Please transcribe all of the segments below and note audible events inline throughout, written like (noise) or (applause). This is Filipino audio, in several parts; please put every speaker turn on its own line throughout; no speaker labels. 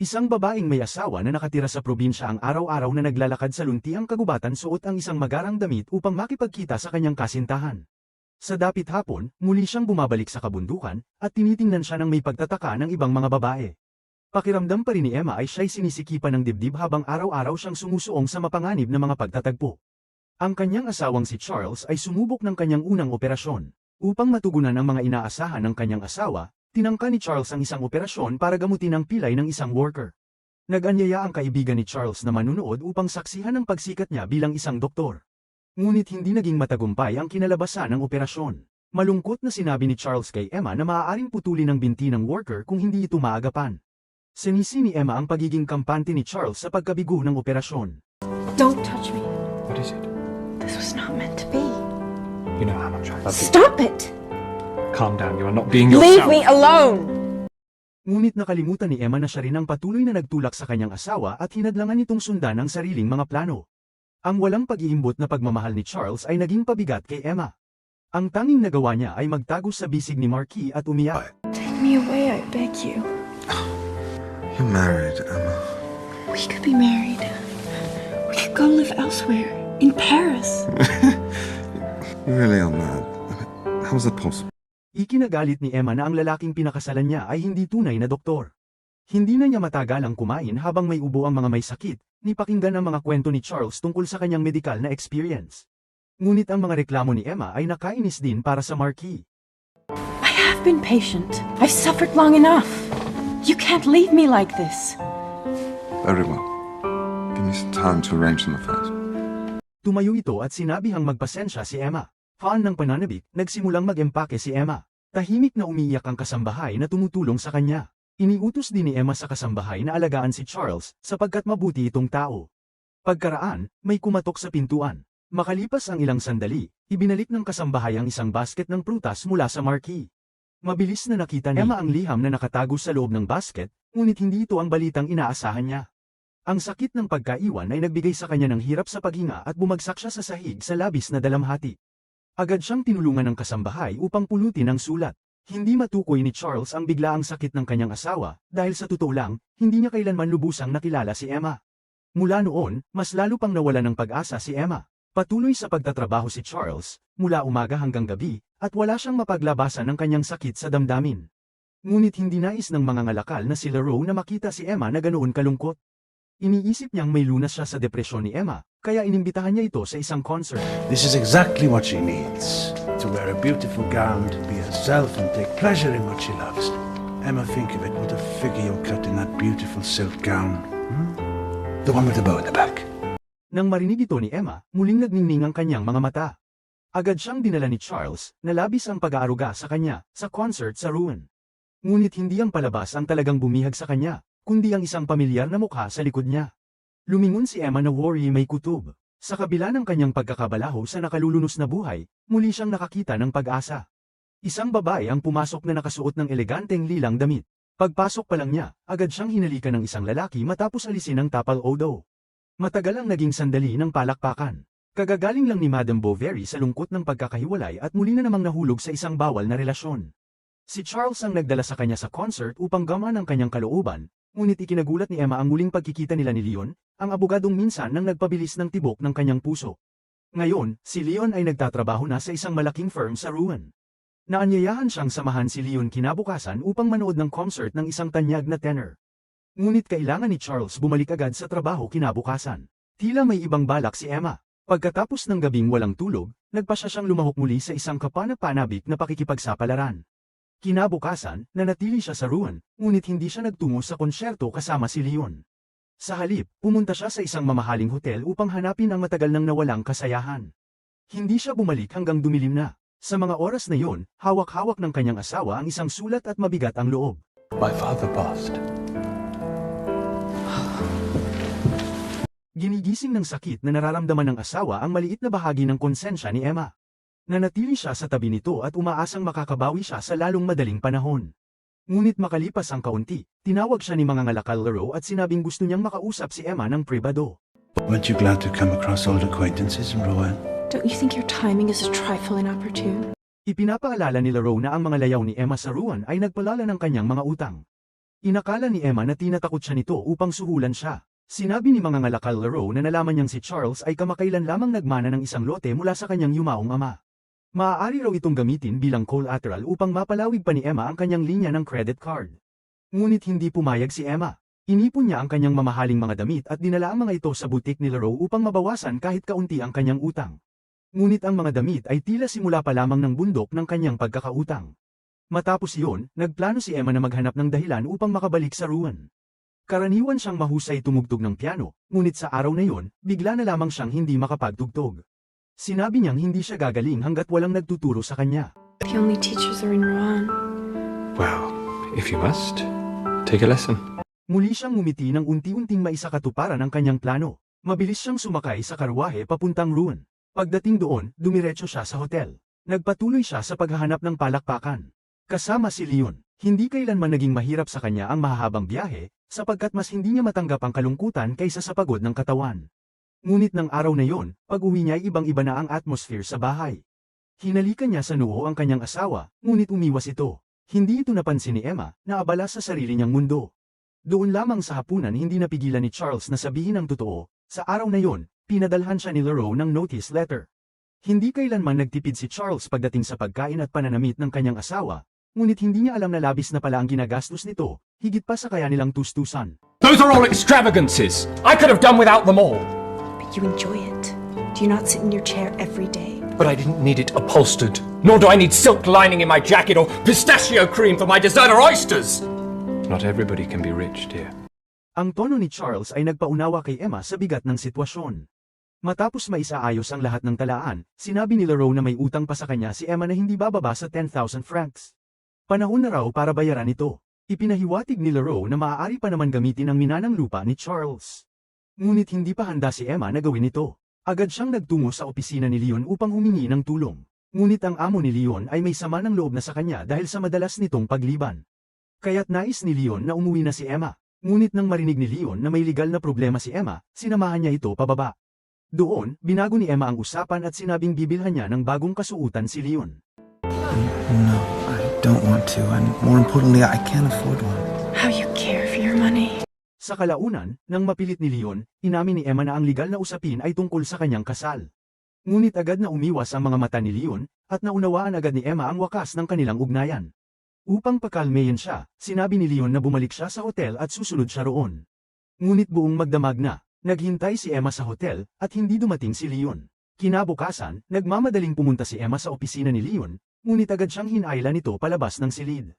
Isang babaeng may asawa na nakatira sa probinsya ang araw-araw na naglalakad sa luntiang kagubatan suot ang isang magarang damit upang makipagkita sa kanyang kasintahan. Sa dapit hapon, muli siyang bumabalik sa kabundukan, at tinitingnan siya ng may pagtataka ng ibang mga babae. Pakiramdam pa rin ni Emma ay siya'y sinisikipan ng dibdib habang araw-araw siyang sumusuong sa mapanganib na mga pagtatagpo. Ang kanyang asawang si Charles ay sumubok ng kanyang unang operasyon. Upang matugunan ang mga inaasahan ng kanyang asawa, tinangka ni Charles ang isang operasyon para gamutin ang pilay ng isang worker. Nag-anyaya ang kaibigan ni Charles na manunood upang saksihan ang pagsikat niya bilang isang doktor. Ngunit hindi naging matagumpay ang kinalabasan ng operasyon. Malungkot na sinabi ni Charles kay Emma na maaaring putulin ang binti ng worker kung hindi ito maagapan. Sinisi ni Emma ang pagiging kampante ni Charles sa pagkabigo ng operasyon.
Don't touch me.
What is it?
This was not meant to be.
You know how much I love you.
Stop it!
Calm down. You are not being
Leave
yourself.
me alone!
Ngunit nakalimutan ni Emma na siya rin ang patuloy na nagtulak sa kanyang asawa at hinadlangan nitong sundan ang sariling mga plano. Ang walang pag-iimbot na pagmamahal ni Charles ay naging pabigat kay Emma. Ang tanging nagawa niya ay magtago sa bisig ni Marquis at umiyak.
Take me away, I beg you. (sighs)
You're married, Emma.
We could be married. We could go live elsewhere. In Paris. (laughs)
You really are mad. How is that possible?
Ikinagalit ni Emma na ang lalaking pinakasalan niya ay hindi tunay na doktor. Hindi na niya matagalang kumain habang may ubo ang mga may sakit, ni pakinggan ang mga kwento ni Charles tungkol sa kanyang medikal na experience. Ngunit ang mga reklamo ni Emma ay nakainis din para sa Marquis.
I have been patient. I've suffered long enough. You can't leave me like this.
Very well. Give me some time to arrange some affairs.
Tumayo ito at sinabihang magpasensya si Emma. Fan ng pananabik, nagsimulang mag-empake si Emma. Tahimik na umiiyak ang kasambahay na tumutulong sa kanya. Iniutos din ni Emma sa kasambahay na alagaan si Charles sapagkat mabuti itong tao. Pagkaraan, may kumatok sa pintuan. Makalipas ang ilang sandali, ibinalik ng kasambahay ang isang basket ng prutas mula sa marquee. Mabilis na nakita ni Emma ang liham na nakatago sa loob ng basket, ngunit hindi ito ang balitang inaasahan niya. Ang sakit ng pagkaiwan ay nagbigay sa kanya ng hirap sa paghinga at bumagsak siya sa sahig sa labis na dalamhati. Agad siyang tinulungan ng kasambahay upang pulutin ang sulat. Hindi matukoy ni Charles ang biglaang sakit ng kanyang asawa, dahil sa totoo lang, hindi niya kailanman lubusang nakilala si Emma. Mula noon, mas lalo pang nawala ng pag-asa si Emma. Patuloy sa pagtatrabaho si Charles, mula umaga hanggang gabi, at wala siyang mapaglabasan ng kanyang sakit sa damdamin. Ngunit hindi nais ng mga ngalakal na sila Row na makita si Emma na ganoon kalungkot. Iniisip niyang may lunas siya sa depresyon ni Emma, kaya inimbitahan niya ito sa isang concert.
This is exactly what she needs. To wear a beautiful gown, to be herself and take pleasure in what she loves. Emma, think of it. What a figure you'll cut in that beautiful silk gown. Hmm? The one with the bow in the back.
Nang marinig ito ni Emma, muling nagningning ang kanyang mga mata. Agad siyang dinala ni Charles, na labis ang pag-aaruga sa kanya, sa concert sa Rouen. Ngunit hindi ang palabas ang talagang bumihag sa kanya, kundi ang isang pamilyar na mukha sa likod niya. Lumingon si Emma na worry may kutob. Sa kabila ng kanyang pagkakabalaho sa nakalulunos na buhay, muli siyang nakakita ng pag-asa. Isang babae ang pumasok na nakasuot ng eleganteng lilang damit. Pagpasok pa lang niya, agad siyang hinalikan ng isang lalaki matapos alisin ang tapal odo. Matagal ang naging sandali ng palakpakan. Kagagaling lang ni Madame Bovary sa lungkot ng pagkakahiwalay at muli na namang nahulog sa isang bawal na relasyon. Si Charles ang nagdala sa kanya sa concert upang gaman ang kanyang kalooban, ngunit ikinagulat ni Emma ang muling pagkikita nila ni Leon, ang abogadong minsan nang nagpabilis ng tibok ng kanyang puso. Ngayon, si Leon ay nagtatrabaho na sa isang malaking firm sa Rouen. Naanyayahan siyang samahan si Leon kinabukasan upang manood ng concert ng isang tanyag na tenor. Ngunit kailangan ni Charles bumalik agad sa trabaho kinabukasan. Tila may ibang balak si Emma. Pagkatapos ng gabing walang tulog, nagpasya siyang lumahok muli sa isang kapana-panabik na pakikipagsapalaran. Kinabukasan, nanatili siya sa Rouen, ngunit hindi siya nagtungo sa konsyerto kasama si Leon. Sa halip, pumunta siya sa isang mamahaling hotel upang hanapin ang matagal nang nawalang kasayahan. Hindi siya bumalik hanggang dumilim na. Sa mga oras na yon, hawak-hawak ng kanyang asawa ang isang sulat at mabigat ang loob.
My father passed.
Ginigising ng sakit na nararamdaman ng asawa ang maliit na bahagi ng konsensya ni Emma. Nanatili siya sa tabi nito at umaasang makakabawi siya sa lalong madaling panahon. Ngunit makalipas ang kaunti, tinawag siya ni mga ngalakal laro at sinabing gusto niyang makausap si Emma ng pribado.
Weren't you glad to come across old acquaintances in Rouen?
Don't you think your timing is a trifle inopportune?
Ipinapaalala ni Laro na ang mga layaw ni Emma sa Rouen ay nagpalala ng kanyang mga utang. Inakala ni Emma na tinatakot siya nito upang suhulan siya. Sinabi ni mga ngalakal Laro na nalaman niyang si Charles ay kamakailan lamang nagmana ng isang lote mula sa kanyang yumaong ama. Maaari raw itong gamitin bilang collateral upang mapalawig pa ni Emma ang kanyang linya ng credit card. Ngunit hindi pumayag si Emma. Inipon niya ang kanyang mamahaling mga damit at dinala ang mga ito sa butik ni Laro upang mabawasan kahit kaunti ang kanyang utang. Ngunit ang mga damit ay tila simula pa lamang ng bundok ng kanyang pagkakautang. Matapos iyon, nagplano si Emma na maghanap ng dahilan upang makabalik sa ruwan. Karaniwan siyang mahusay tumugtog ng piano, ngunit sa araw na yon, bigla na lamang siyang hindi makapagtugtog. Sinabi niyang hindi siya gagaling hanggat walang nagtuturo sa kanya.
The only teachers are in Rouen.
Well, if you must, take a lesson.
Muli siyang ngumiti ng unti-unting maisakatuparan ang kanyang plano. Mabilis siyang sumakay sa karwahe papuntang ruwan. Pagdating doon, dumiretso siya sa hotel. Nagpatuloy siya sa paghahanap ng palakpakan. Kasama si Leon, hindi kailanman naging mahirap sa kanya ang mahahabang biyahe, sapagkat mas hindi niya matanggap ang kalungkutan kaysa sa pagod ng katawan. Ngunit ng araw na yon, pag-uwi niya ay ibang-iba na ang atmosphere sa bahay. Hinalikan niya sa noo ang kanyang asawa, ngunit umiwas ito. Hindi ito napansin ni Emma, na abala sa sarili niyang mundo. Doon lamang sa hapunan hindi napigilan ni Charles na sabihin ang totoo, sa araw na yon, pinadalhan siya ni Leroux ng notice letter. Hindi kailanman nagtipid si Charles pagdating sa pagkain at pananamit ng kanyang asawa, ngunit hindi niya alam na labis na pala ang ginagastos nito, higit pa sa kaya nilang tustusan.
Those are all extravagances. I could have done without them all.
You enjoy it. Do you not sit in your chair every day?
But I didn't need it upholstered. Nor do I need silk lining in my jacket or pistachio cream for my designer oysters.
Not everybody can be rich, dear.
Ang tono ni Charles ay nagpaunawa kay Emma sa bigat ng sitwasyon. Matapos maisaayos ang lahat ng talaan, sinabi ni Leroux na may utang pa sa kanya si Emma na hindi bababa sa 10,000 francs. Panahon na raw para bayaran ito. Ipinahiwatig ni Leroux na maaari pa naman gamitin ang minanang lupa ni Charles. Ngunit hindi pa handa si Emma na gawin ito. Agad siyang nagtungo sa opisina ni Leon upang humingi ng tulong. Ngunit ang amo ni Leon ay may sama ng loob na sa kanya dahil sa madalas nitong pagliban. Kaya't nais ni Leon na umuwi na si Emma. Ngunit nang marinig ni Leon na may legal na problema si Emma, sinamahan niya ito pababa. Doon, binago ni Emma ang usapan at sinabing bibilhan niya ng bagong kasuutan si Leon.
No, I don't want to, and more importantly, I can't afford one.
Sa kalaunan, nang mapilit ni Leon, inamin ni Emma na ang legal na usapin ay tungkol sa kanyang kasal. Ngunit agad na umiwas ang mga mata ni Leon, at naunawaan agad ni Emma ang wakas ng kanilang ugnayan. Upang pakalmeyin siya, sinabi ni Leon na bumalik siya sa hotel at susunod siya roon. Ngunit buong magdamag na, naghintay si Emma sa hotel, at hindi dumating si Leon. Kinabukasan, nagmamadaling pumunta si Emma sa opisina ni Leon, ngunit agad siyang hinailan nito palabas ng silid.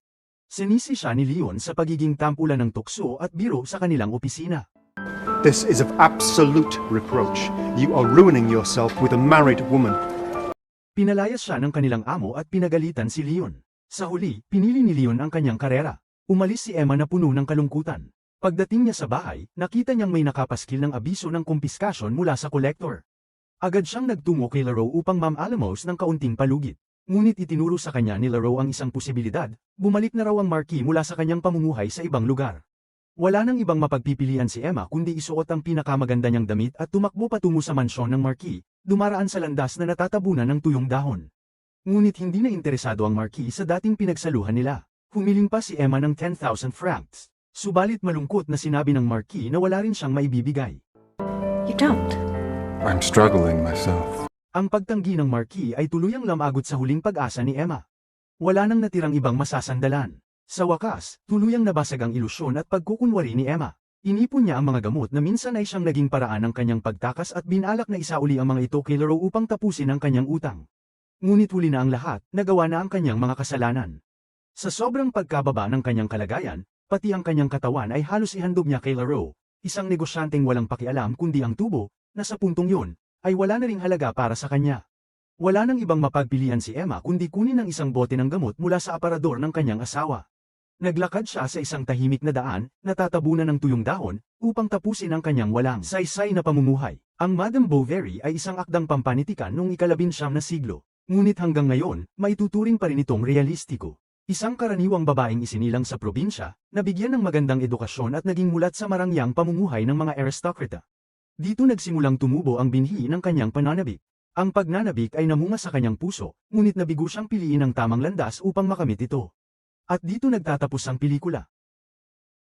Sinisi siya ni Leon sa pagiging tampulan ng tukso at biro sa kanilang opisina.
This is of absolute reproach. You are ruining yourself with a married woman.
Pinalayas siya ng kanilang amo at pinagalitan si Leon. Sa huli, pinili ni Leon ang kanyang karera. Umalis si Emma na puno ng kalungkutan. Pagdating niya sa bahay, nakita niyang may nakapaskil ng abiso ng kumpiskasyon mula sa kolektor. Agad siyang nagtungo kay Laro upang mamalamos ng kaunting palugit. Ngunit itinuro sa kanya ni Laro ang isang posibilidad, bumalik na raw ang Marquis mula sa kanyang pamumuhay sa ibang lugar. Wala nang ibang mapagpipilian si Emma kundi isuot ang pinakamaganda niyang damit at tumakbo patungo sa mansyon ng Marquis, dumaraan sa landas na natatabunan ng tuyong dahon. Ngunit hindi na interesado ang Marquis sa dating pinagsaluhan nila. Humiling pa si Emma ng 10,000 francs. Subalit malungkot na sinabi ng Marquis na wala rin siyang maibibigay.
You don't.
I'm struggling myself.
Ang pagtanggi ng Marquis ay tuluyang lamagot sa huling pag-asa ni Emma. Wala nang natirang ibang masasandalan. Sa wakas, tuluyang nabasag ang ilusyon at pagkukunwari ni Emma. Inipon niya ang mga gamot na minsan ay siyang naging paraan ng kanyang pagtakas at binalak na isauli ang mga ito kay Laro upang tapusin ang kanyang utang. Ngunit huli na ang lahat, nagawa na ang kanyang mga kasalanan. Sa sobrang pagkababa ng kanyang kalagayan, pati ang kanyang katawan ay halos ihandog niya kay Laro, isang negosyanteng walang pakialam kundi ang tubo, na sa puntong yun, ay wala na ring halaga para sa kanya. Wala nang ibang mapagpilian si Emma kundi kunin ang isang bote ng gamot mula sa aparador ng kanyang asawa. Naglakad siya sa isang tahimik na daan, natatabunan ng tuyong dahon, upang tapusin ang kanyang walang saysay na pamumuhay. Ang Madame Bovary ay isang akdang pampanitikan noong ikalabinsyam na siglo. Ngunit hanggang ngayon, maituturing pa rin itong realistiko. Isang karaniwang babaeng isinilang sa probinsya, nabigyan ng magandang edukasyon at naging mulat sa marangyang pamumuhay ng mga aristokrata. Dito nagsimulang tumubo ang binhi ng kanyang pananabik. Ang pagnanabik ay namunga sa kanyang puso, ngunit nabigo siyang piliin ang tamang landas upang makamit ito. At dito nagtatapos ang pelikula.